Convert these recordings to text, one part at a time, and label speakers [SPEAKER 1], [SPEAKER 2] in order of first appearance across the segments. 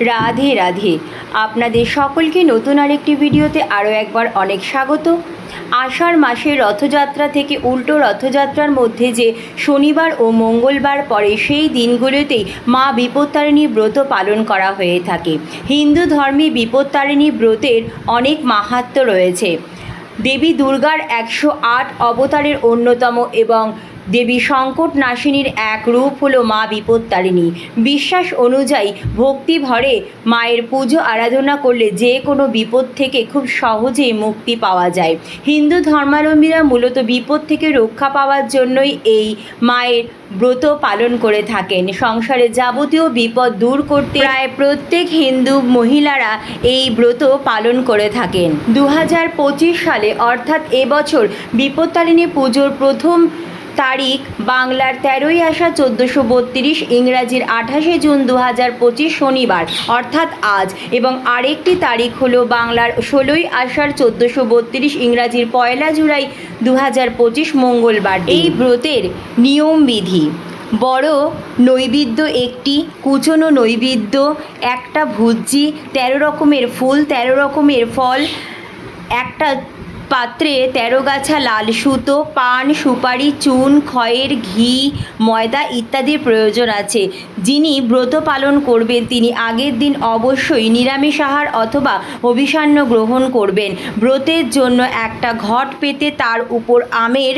[SPEAKER 1] রাধে রাধে। আপনাদের সকলকে নতুন আরেকটি ভিডিওতে আরও একবার অনেক স্বাগত। আষাঢ় মাসের রথযাত্রা থেকে উল্টো রথযাত্রার মধ্যে যে শনিবার ও মঙ্গলবার পরে সেই দিনগুলোতেই মা বিপত্তারিণী ব্রত পালন করা হয়ে থাকে। হিন্দু ধর্মে বিপত্তারিণী ব্রতের অনেক মাহাত্ম্য রয়েছে। দেবী দুর্গার একশো আট অবতারের অন্যতম এবং দেবী সংকট নাশিনীর এক রূপ হলো মা বিপত্তারিণী। বিশ্বাস অনুযায়ী ভক্তি ভরে মায়ের পুজো আরাধনা করলে যে কোনো বিপদ থেকে খুব সহজেই মুক্তি পাওয়া যায়। হিন্দু ধর্মাবলম্বীরা মূলত বিপদ থেকে রক্ষা পাওয়ার জন্যই এই মায়ের ব্রত পালন করে থাকেন। সংসারে যাবতীয় বিপদ দূর করতে প্রায় প্রত্যেক হিন্দু মহিলারা এই ব্রত পালন করে থাকেন। দু হাজার পঁচিশ সালে অর্থাৎ এবছর বিপত্তারিণী পুজোর প্রথম তারিখ, বাংলার তেরোই আষাঢ় চোদ্দোশো বত্রিশ, ইংরাজির আঠাশে জুন দু হাজার পঁচিশ শনিবার। অর্থাৎ আজ। এবং আরেকটি তারিখ হলো বাংলার ষোলোই আষাঢ় চোদ্দোশো বত্রিশ, ইংরাজির পয়লা জুলাই দু হাজার পঁচিশ মঙ্গলবার। এই ব্রতের নিয়মবিধি বড় নৈবেদ্য একটি, কুচনো নৈবেদ্য, একটা ভুজ্জি তেরো রকমের ফুল, তেরো রকমের ফল, একটা পাত্রে তেরো গাছা লাল সুতো, পান, সুপারি, চুন, খয়ের, ঘি, ময়দা ইত্যাদির প্রয়োজন আছে। যিনি ব্রত পালন করবেন, তিনি আগের দিন অবশ্যই নিরামিষ আহার অথবা অভিসান্ন গ্রহণ করবেন। ব্রতের জন্য একটা ঘট পেতে তার উপর আমের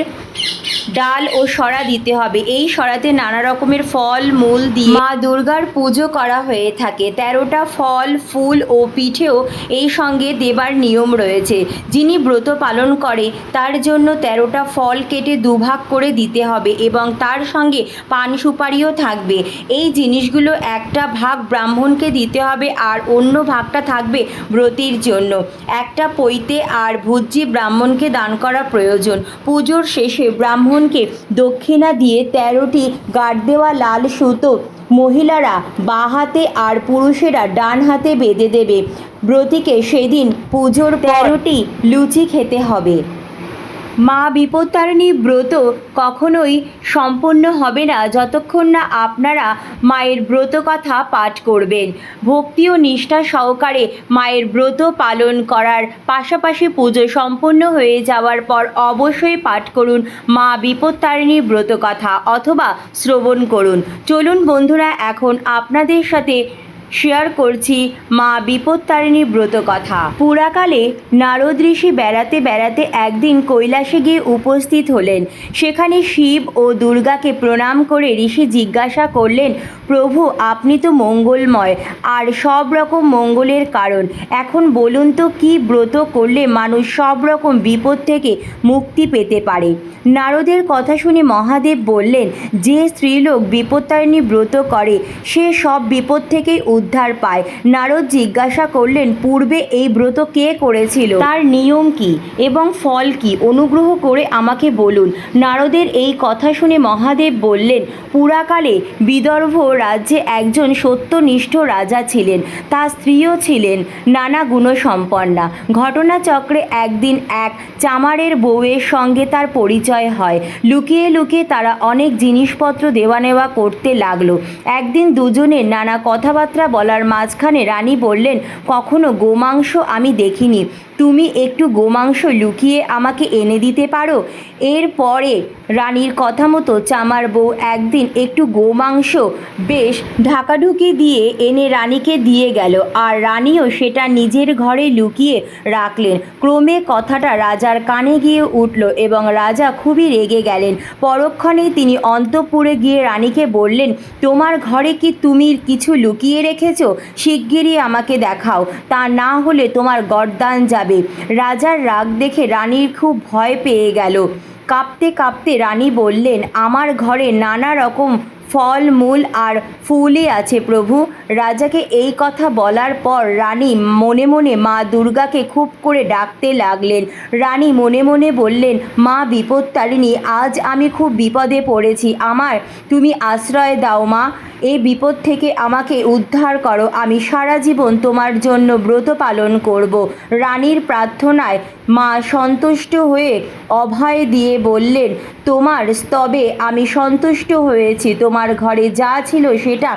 [SPEAKER 1] ডাল ও সরা দিতে হবে। এই সরাতে নানা রকমের ফল, মূল দিয়ে মা দুর্গার পুজো করা হয়ে থাকে। তেরোটা ফল, ফুল ও পিঠেও এই সঙ্গে দেবার নিয়ম রয়েছে। যিনি ব্রত পালন করে, তার জন্য তেরোটা ফল কেটে দুভাগ করে দিতে হবে এবং তার সঙ্গে পান সুপারিও থাকবে। এই জিনিসগুলো একটা ভাগ ব্রাহ্মণকে দিতে হবে আর অন্য ভাগটা থাকবে ব্রতির জন্য। একটা পৈতে আর ভুজ্জি ব্রাহ্মণকে দান করা প্রয়োজন। পুজোর শেষে ব্রাহ্মণকে দক্ষিণা দিয়ে তেরোটি গাঢ় দেওয়া লাল সুতো মহিলারা বা হাতে আর পুরুষেরা ডান হাতে বেঁধে দেবে। ব্রতীকে সেদিন পুজোর তেরোটি লুচি খেতে হবে। মা বিপত্তারিণী ব্রত কখনোই সম্পন্ন হবে না যতক্ষণ না আপনারা মায়ের ব্রত কথা পাঠ করবেন। ভক্তি ও নিষ্ঠা সহকারে মায়ের ব্রত পালন করার পাশাপাশি পুজো সম্পন্ন হয়ে যাওয়ার পর অবশ্যই পাঠ করুন মা বিপত্তারিণী ব্রত কথা অথবা শ্রবণ করুন। চলুন বন্ধুরা, এখন আপনাদের সাথে শেয়ার করছি মা বিপত্তারিণী ব্রত কথা। পুরাকালে নারদ ঋষি বেড়াতে বেড়াতে একদিন কৈলাসে গিয়ে উপস্থিত হলেন। সেখানে শিব ও দুর্গাকে প্রণাম করে ঋষি জিজ্ঞাসা করলেন, প্রভু, আপনি তো মঙ্গলময়। আর সব রকম মঙ্গলের কারণ। এখন বলুন তো, কি ব্রত করলে মানুষ সব রকম বিপদ থেকে মুক্তি পেতে পারে? নারদের কথা শুনে মহাদেব বললেন, যে স্ত্রীলোক বিপত্তারিণী ব্রত করে, সে সব বিপদ থেকেই উদ্ধার পায়। নারদ জিজ্ঞাসা করলেন, পূর্বে এই ব্রত কে করেছিল? তার নিয়ম কি এবং ফল কি? অনুগ্রহ করে আমাকে বলুন। নারদের এই কথা শুনে মহাদেব বললেন, পুরাকালে বিদর্ভ রাজ্যে একজন সত্যনিষ্ঠ রাজা ছিলেন। তার স্ত্রীও ছিলেন, নানা গুণসম্পন্না। ঘটনাচক্রে একদিন এক চামারের বউয়ের সঙ্গে তার পরিচয় হয়। লুকিয়ে লুকিয়ে তারা অনেক জিনিসপত্র দেওয়া নেওয়া করতে লাগল। একদিন দুজনের নানা কথাবার্তা বলার মাঝখানে রানী বললেন, কখনো গোমাংস আমি দেখিনি। তুমি একটু গোমাংস লুকিয়ে আমাকে এনে দিতে পারো? এরপরে রানীর কথা মতো চামার বউ একদিন একটু গোমাংস বেশ ঢাকাঢুকি দিয়ে এনে রানীকে দিয়ে গেল। আর রানীও সেটা নিজের ঘরে লুকিয়ে রাখলেন। ক্রমে কথাটা রাজার কানে গিয়ে উঠল এবং রাজা খুবই রেগে গেলেন। পরক্ষণেই তিনি অন্তঃপুরে গিয়ে রানীকে বললেন, তোমার ঘরে কি তুমি কিছু লুকিয়ে রেখেছ শিগগিরই আমাকে দেখাও। তা না হলে তোমার গরদান যাবে। রাজার রাগ দেখে রানীর খুব ভয় পেয়ে গেল। কাঁপতে কাঁপতে রানী বললেন, আমার ঘরে নানা রকম ফল, মূল আর ফুলই আছে প্রভু। রাজাকে এই কথা বলার পর রানী মনে মনে মা দুর্গাকে খুব করে ডাকতে লাগলেন। রানী মনে মনে বললেন, মা বিপত্তারিণী, আজ আমি খুব বিপদে পড়েছি। আমার তুমি আশ্রয় দাও মা। এই বিপদ থেকে আমাকে উদ্ধার করো। আমি সারা জীবন তোমার জন্য ব্রত পালন করব। রানীর প্রার্থনায় মা সন্তুষ্ট হয়ে অভয় দিয়ে বললেন তোমার স্তবে আমি সন্তুষ্ট হয়েছি। তোমার ঘরে যা ছিল সেটা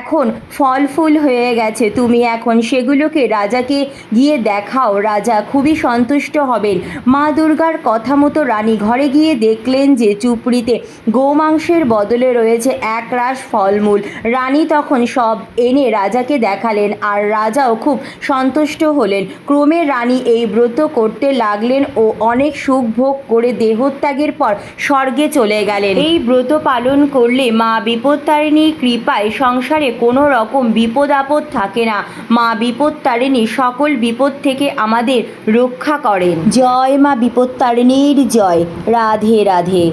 [SPEAKER 1] এখন ফল ফুল হয়ে গেছে। তুমি এখন সেগুলোকে রাজাকে গিয়ে দেখাও। রাজা খুবই সন্তুষ্ট হবেন। মা দুর্গার কথা মতো রানী ঘরে গিয়ে দেখলেন যে চুপড়িতে গোমাংসের বদলে রয়েছে এক রাশ ফলমূল। রানী তখন সব এনে রাজাকে দেখালেন আর রাজাও খুব সন্তুষ্ট হলেন। ক্রমে রানী এই ব্রত করতে লাগলেন ও অনেক সুখ ভোগ করে দেহত্যাগের পর স্বর্গে চলে গেলেন। এই ব্রত পালন করলে মা বিপত্তারিণীর কৃপায় সংসারে কোনো রকম বিপদ আপদ থাকে না। মা বিপত্তারিণী সকল বিপদ থেকে আমাদের রক্ষা করেন। জয় মা বিপত্তারিণীর জয়। রাধে রাধে।